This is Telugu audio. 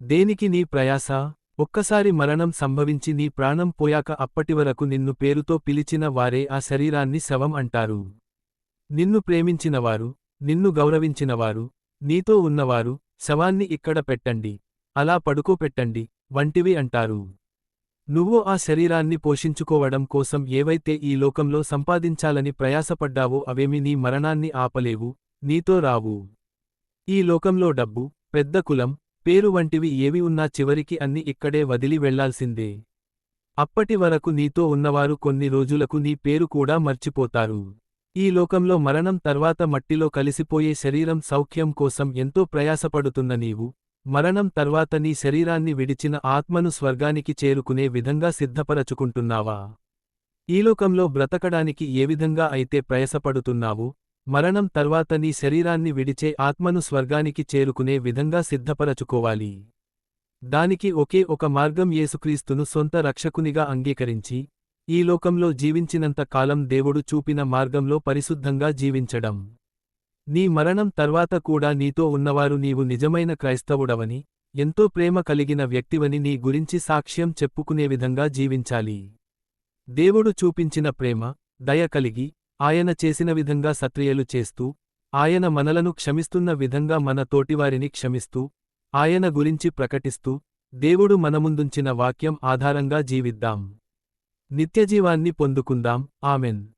దేనికి నీ ప్రయాస? ఒక్కసారి మరణం సంభవించి నీ ప్రాణం పోయాక అప్పటివరకు నిన్ను పేరుతో పిలిచిన వారే ఆ శరీరాన్ని శవం అంటారు. నిన్ను ప్రేమించినవారు నిన్ను గౌరవించినవారు నీతో ఉన్నవారు శవాన్ని ఇక్కడ పెట్టండి అలా పడుకోపెట్టండి వంటివి అంటారు. నువ్వు ఆ శరీరాన్ని పోషించుకోవడం కోసం ఏవైతే ఈ లోకంలో సంపాదించాలని ప్రయాసపడ్డావో అవేమి నీ మరణాన్ని ఆపలేవు నీతో రావు. ఈ లోకంలో డబ్బు పెద్ద కులం పేరు వంటివి ఏవి ఉన్నా చివరికి అన్ని ఇక్కడే వదిలి వెళ్ళాల్సిందే. అప్పటి వరకు నీతో ఉన్నవారు కొన్ని రోజులకు నీ పేరు కూడా మర్చిపోతారు. ఈ లోకంలో మరణం తర్వాత మట్టిలో కలిసిపోయే శరీరం సౌఖ్యం కోసం ఎంతో ప్రయాసపడుతున్న నీవు. మరణం తర్వాత నీ శరీరాన్ని విడిచిన ఆత్మను స్వర్గానికి చేరుకునే విధంగా సిద్ధపరచుకుంటున్నావా? ఈ లోకంలో బ్రతకడానికి ఏ విధంగా అయితే ప్రయాసపడుతున్నావు? మరణం తర్వాత నీ శరీరాన్ని విడిచే ఆత్మను స్వర్గానికి చేరుకునే విధంగా సిద్ధపరచుకోవాలి. దానికి ఒకే ఒక మార్గం యేసుక్రీస్తును సొంత రక్షకునిగా అంగీకరించి ఈ లోకంలో జీవించినంత కాలం దేవుడు చూపిన మార్గంలో పరిశుద్ధంగా జీవించడం. నీ మరణం తర్వాత కూడా నీతో ఉన్నవారు నీవు నిజమైన క్రైస్తవుడవని ఎంతో ప్రేమ కలిగిన వ్యక్తివని నీ గురించి సాక్ష్యం చెప్పుకునే విధంగా జీవించాలి. దేవుడు చూపించిన ప్రేమ దయ కలిగి ఆయన చేసిన విధంగా సత్రియలు చేస్తూ ఆయన మనలను క్షమిస్తున్న విధంగా మన తోటివారిని క్షమిస్తూ ఆయన గురించి ప్రకటిస్తూ దేవుడు మనముందుంచిన వాక్యం ఆధారంగా జీవిద్దాం. నిత్యజీవాన్ని పొందుకుందాం. ఆమెన్.